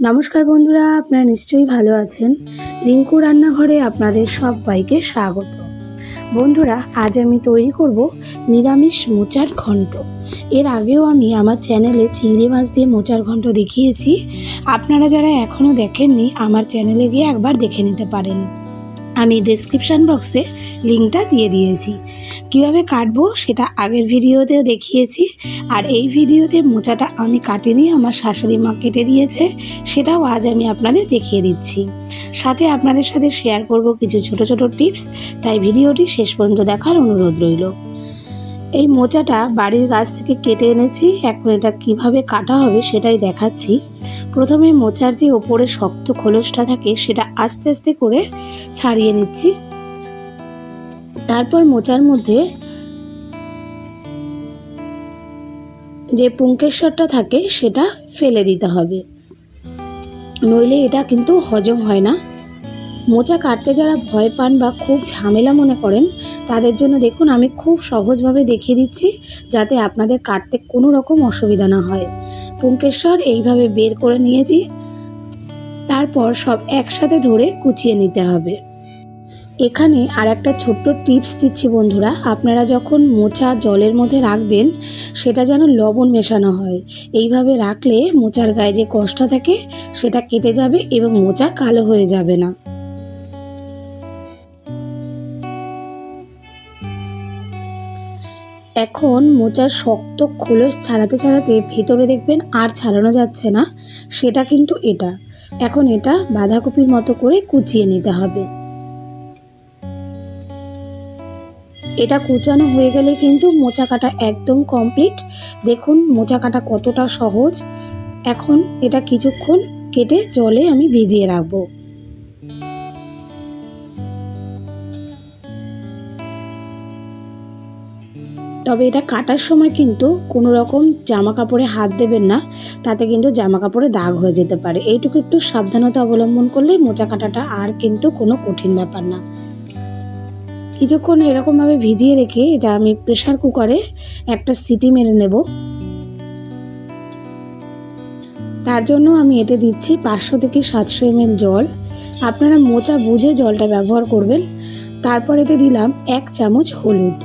নমস্কার বন্ধুরা, আপনারা নিশ্চয়ই ভালো আছেন। রিঙ্কু রান্নাঘরে আপনাদের সবাইকে স্বাগত। বন্ধুরা, আজ আমি তৈরি করব নিরামিষ মোচার ঘন্ট। এর আগেও আমি আমার চ্যানেলে চিংড়ি মাছ দিয়ে মোচার ঘন্ট দেখিয়েছি। আপনারা যারা এখনও দেখেননি, আমার চ্যানেলে গিয়ে একবার দেখে নিতে পারেন। আমি ডিসক্রিপশান বক্সে লিঙ্কটা দিয়ে দিয়েছি। কীভাবে কাটবো সেটা আগের ভিডিওতেও দেখিয়েছি, আর এই ভিডিওতে মোচাটা আমি কাটিনি, আমার শাশুড়ি মা কেটে দিয়েছে, সেটাও আজ আমি আপনাদের দেখিয়ে দিচ্ছি। সাথে আপনাদের সাথে শেয়ার করব কিছু ছোট ছোট টিপস তাই ভিডিওটি শেষ পর্যন্ত দেখার অনুরোধ রইল। এই মোচাটা বাড়ির গাছ থেকে কেটে এনেছি, এখন এটা কীভাবে কাটা হবে সেটাই দেখাচ্ছি। প্রথমে মোচার যে ওপরে শক্ত খোলসটা থাকে, সেটা আস্তে আস্তে করে ছাড়িয়ে নিচ্ছি। তারপর মোচার মধ্যে যে পুঙ্কেশ্বরটা থাকে, সেটা ফেলে দিতে হবে। নইলে এটা কিন্তু হজম হয় না। মোচা কাটতে যারা ভয় পান বা খুব ঝামেলা মনে করেন, তাদের জন্য দেখুন আমি খুব সহজভাবে দেখিয়ে দিচ্ছি যাতে আপনাদের কাটতে কোনো রকম অসুবিধা না হয়। পুঙ্কেশ্বর এইভাবে বের করে নিয়েছি তারপর সব একসাথে ধরে কুচিয়ে নিতে হবে। এখানে আর একটা ছোট্ট টিপস দিচ্ছি বন্ধুরা, আপনারা যখন মোচা জলের মধ্যে রাখবেন, সেটা যেন লবণ মেশানো হয়। এইভাবে রাখলে মোচার গায়ে যে কষ্ট থাকে, সেটা কেটে যাবে এবং মোচা কালো হয়ে যাবে না। এখন মোচার শক্ত খোলস ছাড়াতে ছাড়াতে ভেতরে দেখবেন আর ছাড়ানো যাচ্ছে না। সেটা কিন্তু এটা। এখন এটা বাঁধাকপির মতো করে কুচিয়ে নিতে হবে। এটা কুচানো হয়ে গেলে কিন্তু মোচা কাটা একদম কমপ্লিট। দেখুন মোচা কাটা কতটা সহজ। এখন এটা কিছুক্ষণ কেটে জলে আমি ভিজিয়ে রাখব। তবে এটা কাটার সময় কিন্তু কোনো রকম জামা কাপড়ে হাত দেবেন না, তাতে কিন্তু জামা কাপড়ে দাগ হয়ে যেতে পারে। এইটুকু একটু সাবধানতা অবলম্বন করলেই মোচা কাটাটা আর কিন্তু কোনো কঠিন ব্যাপার না। কিছুক্ষণ এরকমভাবে ভিজিয়ে রেখে এটা আমি প্রেশার কুকারে একটা সিটি মেরে নেব। তার জন্য আমি এতে দিচ্ছি পাঁচশো থেকে সাতশো এমএল জল। আপনারা মোচা বুঝে জলটা ব্যবহার করবেন। তারপর এতে দিলাম এক চামচ হলুদ।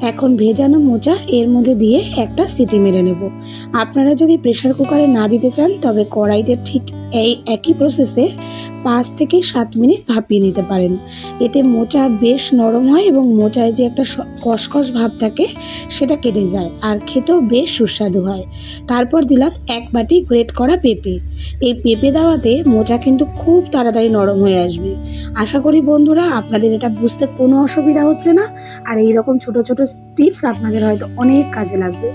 এখন ভেজানো মোচা এর মধ্যে দিয়ে একটা সিটি মেরে নেব। আপনারা যদি প্রেশার কুকারে না দিতে চান, তবে কড়াইতে ঠিক এই একই প্রসেসে পাঁচ থেকে সাত মিনিট ভাপিয়ে নিতে পারেন। এতে মোচা বেশ নরম হয় এবং মোচায় যে একটা কসকস ভাব থাকে, সেটা কেটে যায় আর খেতেও বেশ সুস্বাদু হয়। তারপর দিলাম এক বাটি গ্রেট করা পেঁপে। এই পেঁপে দেওয়াতে মোচা কিন্তু খুব তাড়াতাড়ি নরম হয়ে আসবে। আশা করি বন্ধুরা, আপনাদের এটা বুঝতে কোনো অসুবিধা হচ্ছে না। আর এই রকম ছোট ছোট টিপস আপনাদের হয়তো অনেক কাজে লাগবে।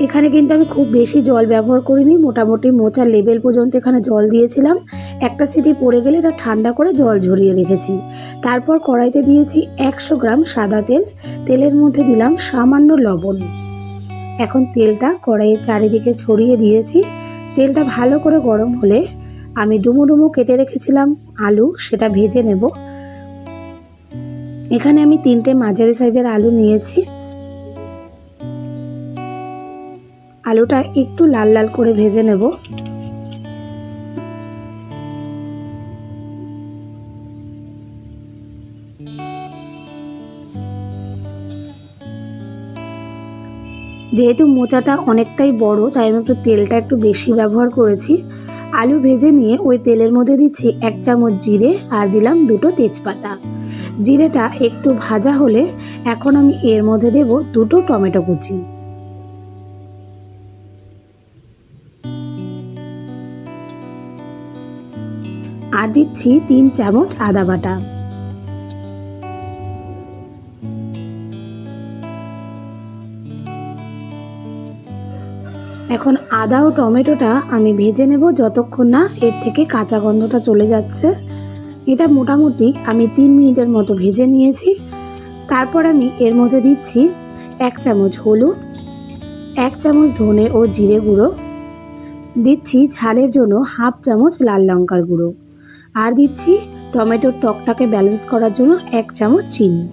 এখানে কিন্তু আমি খুব বেশি জল ব্যবহার করিনি, মোটামুটি মোচার লেভেল পর্যন্ত এখানে জল দিয়েছিলাম। একটা সিটি পড়ে গেলে এটা ঠান্ডা করে জল ঝরিয়ে রেখেছি। তারপর কড়াইতে দিয়েছি একশো গ্রাম সাদা তেল, তেলের মধ্যে দিলাম সামান্য লবণ। এখন তেলটা কড়াইয়ের চারিদিকে ছড়িয়ে দিয়েছি। তেলটা ভালো করে গরম হলে আমি ডুমো ডুমো কেটে রেখেছিলাম আলু, সেটা ভেজে নেব। এখানে আমি তিনটে মাঝারি সাইজের আলু নিয়েছি। আলুটা একটু লাল লাল করে ভেজে নেব। যেহেতু মোচাটা অনেকটাই বড়, তাই আমি একটু তেলটা একটু বেশি ব্যবহার করেছি। আলু ভেজে নিয়ে ওই তেলের মধ্যে দিচ্ছি এক চামচ জিরে আর দিলাম দুটো তেজপাতা। জিরেটা একটু ভাজা হলে এখন আমি এর মধ্যে দেব দুটো টমেটো কুচি। আর দিচ্ছি তিন চামচ আদা বাটা। এখন আদা ও টমেটোটা আমি ভেজে নেব যতক্ষণ না এর থেকে কাঁচা গন্ধটা চলে যাচ্ছে। এটা মোটামুটি আমি তিন মিনিটের মতো ভেজে নিয়েছি। তারপর আমি এর মধ্যে দিচ্ছি এক চামচ হলুদ, এক চামচ ধনে ও জিরে গুঁড়ো, দিচ্ছি ঝালের জন্য হাফ চামচ লাল লঙ্কার গুঁড়ো আর দিচ্ছি টমেটোর টকটাকে ব্যালেন্স করার জন্য এক চামচ চিনি।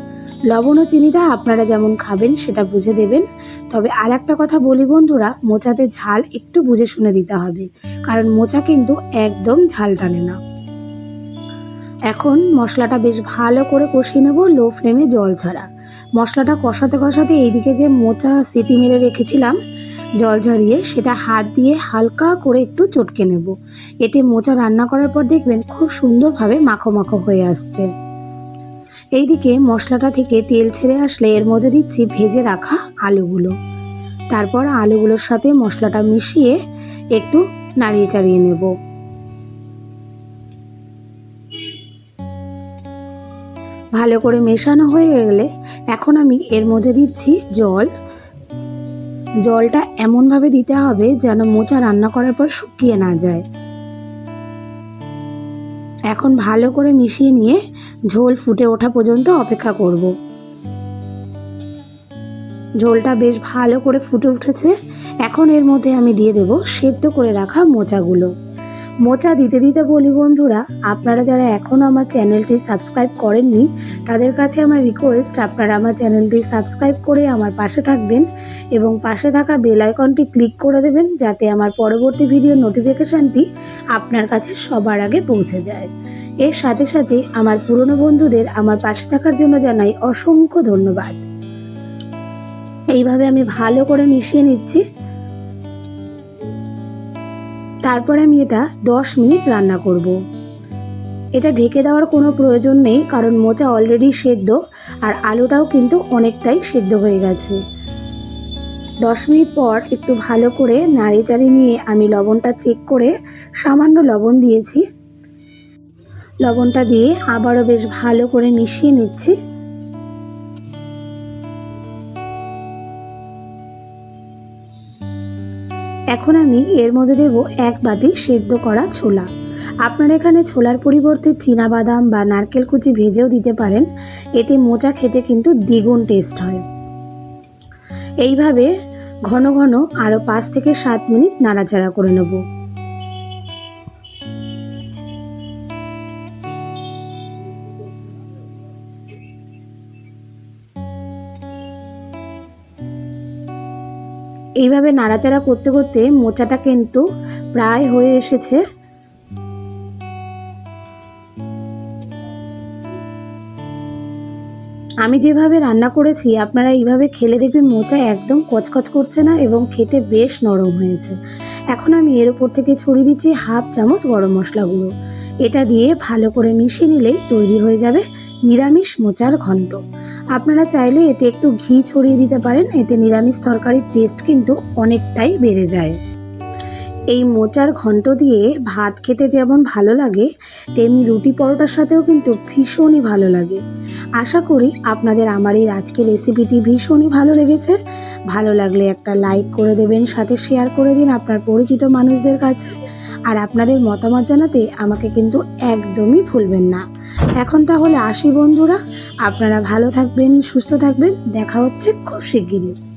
লবণ ও চিনিটা আপনারা যেমন খাবেন সেটা বুঝে দেবেন। তবে আর একটা কথা বলি বন্ধুরা, মোচাতে ঝাল একটু বুঝে শুনে দিতে হবে, কারণ মোচা কিন্তু একদম ঝাল টানে না। এখন মশলাটা বেশ ভালো করে কষিয়ে নেব, লো ফ্লেমে জল ছাড়া। মশলাটা কষাতে কষাতে এইদিকে যে মোচা সিটি মেরে রেখেছিলাম, জল ঝরিয়ে সেটা হাত দিয়ে হালকা করে একটু চটকে নেব। এতে মোচা রান্না করার পর দেখবেন খুব সুন্দরভাবে মাখো মাখো হয়ে আসছে। এইদিকে মশলাটা থেকে তেল ছেড়ে আসলে এর মধ্যে দিচ্ছি ভেজে রাখা আলুগুলো। তারপর আলুগুলোর সাথে মশলাটা মিশিয়ে একটু নাড়িয়ে চাড়িয়ে নেব। ভালো করে মেশানো হয়ে গেলে এখন আমি এর মধ্যে দিচ্ছি জল। জলটা এমনভাবে দিতে হবে যেন মোচা রান্না করার পর শুকিয়ে না যায়। এখন ভালো করে মিশিয়ে নিয়ে ঝোল ফুটে ওঠা পর্যন্ত অপেক্ষা করব। ঝোলটা বেশ ভালো করে ফুটে উঠেছে। এখন এর মধ্যে আমি দিয়ে দেব সেদ্ধ করে রাখা মোচাগুলো। মোচা দিতে দিতে বলি বন্ধুরা, আপনারা যারা এখন আমার চ্যানেলটি সাবস্ক্রাইব করেননি, তাদের কাছে আমার রিকোয়েস্ট আপনারা আমার চ্যানেলটি সাবস্ক্রাইব করে আমার পাশে থাকবেন এবং পাশে থাকা বেল আইকনটি ক্লিক করে দেবেন যাতে আমার পরবর্তী ভিডিও নোটিফিকেশানটি আপনার কাছে সবার আগে পৌঁছে যায়। এর সাথে সাথে আমার পুরনো বন্ধুদের আমার পাশে থাকার জন্য জানাই অসংখ্য ধন্যবাদ। এইভাবে আমি ভালো করে মিশিয়ে নিচ্ছি। তারপর আমি এটা দশ মিনিট রান্না করব। এটা ঢেকে দেওয়ার কোনো প্রয়োজন নেই, কারণ মোচা অলরেডি সেদ্ধ আর আলুটাও কিন্তু অনেকটাই সেদ্ধ হয়ে গেছে। দশ মিনিট পর একটু ভালো করে নাড়ি চাড়ি নিয়ে আমি লবণটা চেক করে সামান্য লবণ দিয়েছি। লবণটা দিয়ে আবারও বেশ ভালো করে মিশিয়ে নিচ্ছি। এখন আমি এর মধ্যে দেব এক বাটি সেদ্ধ করা ছোলা। আপনারা এখানে ছোলার পরিবর্তে বাদাম বা নারকেল কুচি ভেজেও দিতে পারেন। এতে মোচা খেতে কিন্তু দ্বিগুণ টেস্ট হয়। এইভাবে ঘন ঘন আরও পাঁচ থেকে সাত মিনিট নাড়াচাড়া করে নেব। এইভাবে নাড়াচাড়া করতে করতে মোচাটা কিন্তু প্রায় হয়ে এসেছে। আমি যেভাবে রান্না করেছি, আপনারা এইভাবে খেলে দেখবেন মোচা একদম কচকচ করছে না এবং খেতে বেশ নরম হয়েছে। এখন আমি এর উপর থেকে ছড়িয়ে দিচ্ছি হাফ চামচ গরম মশলা গুঁড়ো এটা দিয়ে ভালো করে মিশিয়ে নিলেই তৈরি হয়ে যাবে নিরামিষ মোচার ঘন্ট। আপনারা চাইলে এতে একটু ঘি ছড়িয়ে দিতে পারেন, এতে নিরামিষ তরকারির টেস্ট কিন্তু অনেকটাই বেড়ে যায়। এই মোচার ঘন্ট দিয়ে ভাত খেতে যেমন ভালো লাগে, তেমনি রুটি পরোটার সাথেও কিন্তু ভীষণই ভালো লাগে। আশা করি আপনাদের আমার এই আজকের রেসিপিটি ভীষণই ভালো লেগেছে। ভালো লাগলে একটা লাইক করে দেবেন, সাথে শেয়ার করে দিন আপনার পরিচিত মানুষদের কাছে। আর আপনাদের মতামত জানাতে আমাকে কিন্তু একদমই ভুলবেন না। এখন তাহলে আসি বন্ধুরা, আপনারা ভালো থাকবেন, সুস্থ থাকবেন, দেখা হচ্ছে খুব শিগগিরই।